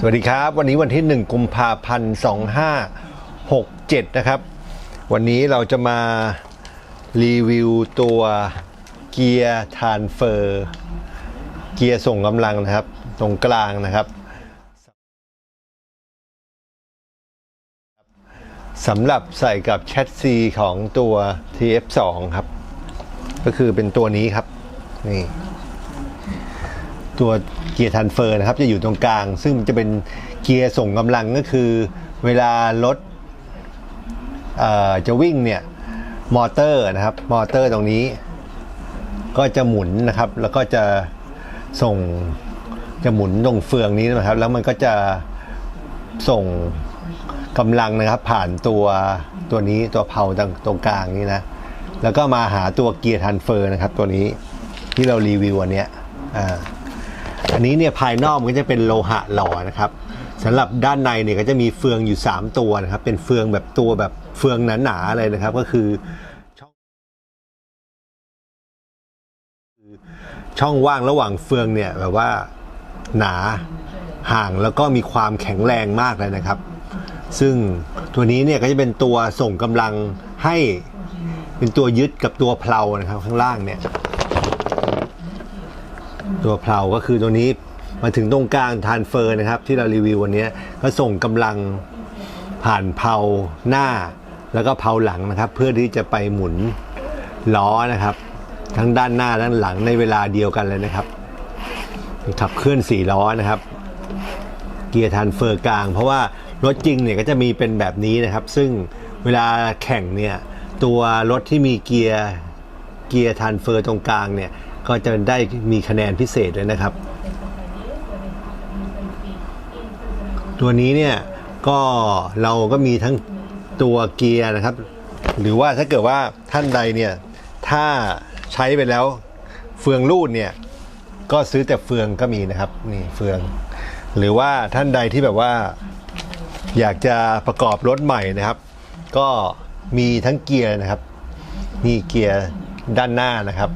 สวัสดีครับ วันนี้วันที่ 1 กุมภาพันธ์2567 นะครับ วันนี้เราจะมารีวิวตัวเกียร์ทานเฟอร์เกียร์ส่งกำลังนะครับ ตรงกลางนะครับสำหรับใส่กับแชทซีของตัว TF2 ครับ ก็คือเป็นตัวนี้ครับ นี่ ตัวเกียร์ทันเฟอร์นะครับจะอยู่ตรงกลาง ซึ่งจะเป็นเกียร์ส่งกำลังก็คือ เวลารถจะวิ่งเนี่ยมอเตอร์นะครับมอเตอร์ตรงนี้ ก็จะหมุนนะครับ แล้วก็จะส่งจะหมุนตรงเฟืองนี้นะครับ แล้วมันก็จะส่งกำลังนะครับ ผ่านตัวตัวนี้ตัวเพาตรงตรงกลางนี้นะ แล้วก็มาหาตัวเกียร์ทันเฟอร์นะครับ ตัวนี้ที่เรารีวิวอันนี้อ่า อันนี้เนี่ยภายนอกมันก็จะเป็นโลหะหล่อนะครับสำหรับด้านในเนี่ยก็จะมีเฟืองอยู่ 3 ตัวนะครับ เป็นเฟืองแบบตัวแบบเฟืองหนาๆเลยนะครับ ก็คือช่องช่องว่างระหว่างเฟืองเนี่ยแบบว่าหนาห่างแล้วก็มีความแข็งแรงมากเลยนะครับ ซึ่งตัวนี้เนี่ยก็จะเป็นตัวส่งกำลังให้เป็นตัวยึดกับตัวเพลานะครับข้างล่างเนี่ย ตัวเพลาก็คือตัวนี้มาถึงตรงกลางทานเฟอร์นะครับ ที่เรารีวิววันนี้ก็ส่งกำลังผ่านเพลาหน้า แล้วก็เพลาหลังนะครับ เพื่อที่จะไปหมุนล้อนะครับ ทั้งด้านหน้าด้านหลังในเวลาเดียวกันเลยนะครับขับเคลื่อนสี่ล้อนะครับ เกียร์ทานเฟอร์กลาง เพราะว่ารถจริงเนี่ยก็จะมีเป็นแบบนี้นะครับ ซึ่งเวลาแข่งเนี่ยตัวรถที่มีเกียร์เกียร์ทานเฟอร์ตรงกลางเนี่ย ก็จะได้มีคะแนนพิเศษเลยนะครับ ตัวนี้เนี่ยก็เราก็มีทั้งตัวเกียร์นะครับ หรือว่าถ้าเกิดว่าท่านใดเนี่ยถ้าใช้ไปแล้วเฟืองรูดเนี่ยก็ซื้อแต่เฟืองก็มีนะครับนี่เฟือง หรือว่าท่านใดที่แบบว่า อยากจะประกอบรถใหม่นะครับ ก็มีทั้งเกียร์นะครับ นี่เกียร์ด้านหน้านะครับ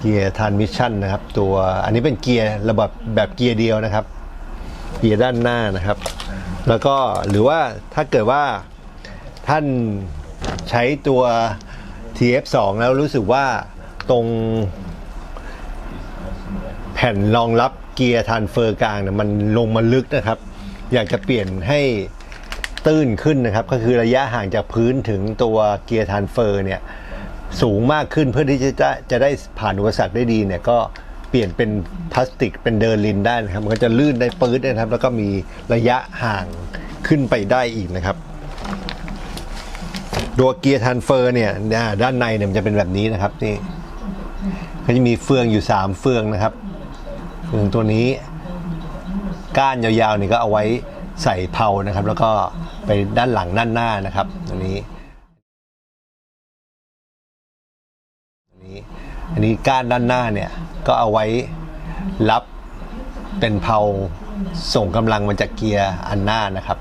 เกียร์ทานมิชชั่นนะครับ ตัวอันนี้เป็นเกียร์ระบบแบบเกียร์เดียวนะครับ เกียร์ด้านหน้านะครับ แล้วก็หรือว่าถ้าเกิดว่าท่านใช้ตัว TF2 แล้วรู้สึกว่าตรงแผ่นรองรับเกียร์ทานเฟอร์กลางเนี่ยมันลงมาลึกนะครับ อยากจะเปลี่ยนให้ตื้นขึ้นนะครับ ก็คือระยะห่างจากพื้นถึงตัวเกียร์ทานเฟอร์เนี่ย สูงมากขึ้นเพื่อที่จะจะได้ผ่านอุปสรรคได้ดีเนี่ยก็เปลี่ยนเป็นพลาสติกเป็นเดินลินได้นะครับมันก็จะลื่นได้ปื๊ดนะครับ แล้วก็มีระยะห่างขึ้นไปได้อีกนะครับตัวเกียร์ทันเฟอร์เนี่ยด้านในเนี่ยมันจะเป็นแบบนี้นะครับนี่ก็จะมีเฟืองอยู่ 3 เฟืองนะครับเฟืองตัวนี้ ก้านยาวๆนี่ก็เอาไว้ใส่เพานะครับ แล้วก็ไปด้านหลังด้านหน้านะครับ อันนี้ก้านด้านหน้าเนี่ยก็เอาไว้รับเป็นเพลาส่งกำลังมาจากเกียร์อันหน้านะครับ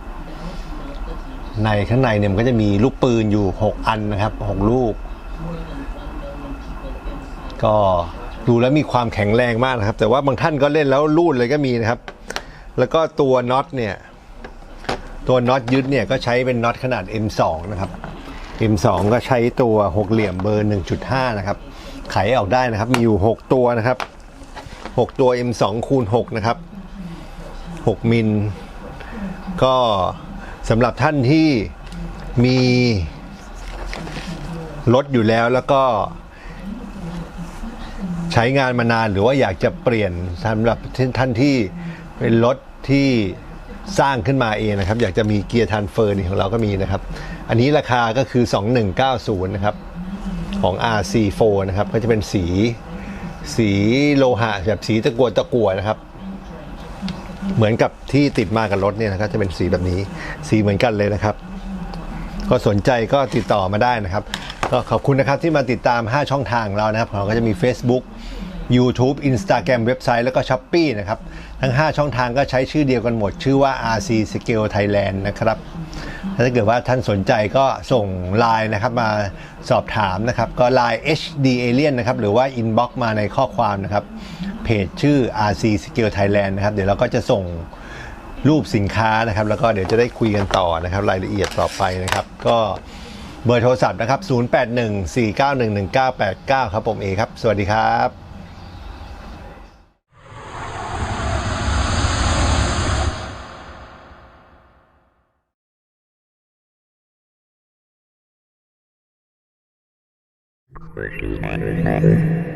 ในข้างในเนี่ยมันก็จะมีลูกปืนอยู่ 6 อันนะครับ 6 ลูก ก็ดูแล้วมีความแข็งแรงมากนะครับ แต่ว่าบางท่านก็เล่นแล้วรูดเลยก็มีนะครับ แล้วก็ตัวน็อตเนี่ย ตัวน็อตยึดเนี่ยก็ใช้เป็นน็อตขนาด M2 นะครับ M2 ก็ใช้ตัวหกเหลี่ยมเบอร์ 1.5 นะครับ ไขออกได้นะครับ มีอยู่ 6 ตัวนะครับ 6 ตัว M2 คูณ6นะครับ 6 มิล ก็สำหรับท่านที่มีรถอยู่แล้วแล้วก็ใช้งานมานานหรือว่าอยากจะเปลี่ยนสำหรับท่านที่เป็นรถที่สร้างขึ้นมาเองนะครับ อยากจะมีเกียร์ทันเฟอร์นี่ของเราก็มีนะครับ อันนี้ราคาก็คือ 2190 นะครับ ของ RC4 นะครับ ก็จะเป็นสีสีโลหะแบบสีตะกัวตะกัวนะครับ เหมือนกับที่ติดมากับรถเนี่ยนะครับจะเป็นสีแบบนี้สีเหมือนกันเลยนะครับ ก็สนใจก็ติดต่อมาได้นะครับ ก็ขอบคุณนะครับที่มาติดตาม 5 ช่องทางเรานะครับเราก็จะมี Facebook YouTube Instagram เว็บไซต์แล้วก็ s h อ p e e นะครับ ทั้ง 5 ช่องทางก็ใช้ชื่อเดียวกันหมด ชื่อว่า RC Scale Thailand นะครับ ถ้าเกิดว่าท่านสนใจก็ส่งไลน์นะครับมาสอบถามนะครับ ก็ Line HD Alien นะครับ หรือว่า Inbox มาในข้อความนะครับ เพจชื่อ RC Scale Thailand นะครับ เดี๋ยวเราก็จะส่งรูปสินค้านะครับ แล้วก็เดี๋ยวจะได้คุยกันต่อนะครับ รายละเอียดต่อไปนะครับ ก็เบอร์โทรศัพท์นะครับ 0814911989 ครับผมเอครับ สวัสดีครับ Squishy